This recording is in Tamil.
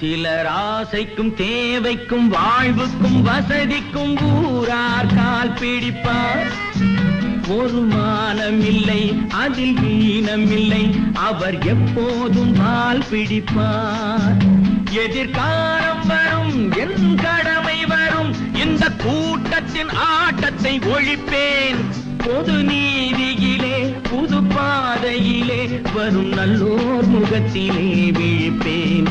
சிலர் ஆசைக்கும் தேவைக்கும் வாழ்வுக்கும் வசதிக்கும் ஊரார் கால் பிடிப்பார். ஒரு மானமில்லை அதில் ஈனமில்லை அவர் எப்போதும் பால் பிடிப்பார். எதிர்காலம் வரும் என் கடமை வரும் இந்த கூட்டத்தின் ஆட்டத்தை ஒழிப்பேன். பொது நீதியிலே புது பாதையிலே வரும் நல்லோர் முகத்திலே விழிப்பேன்.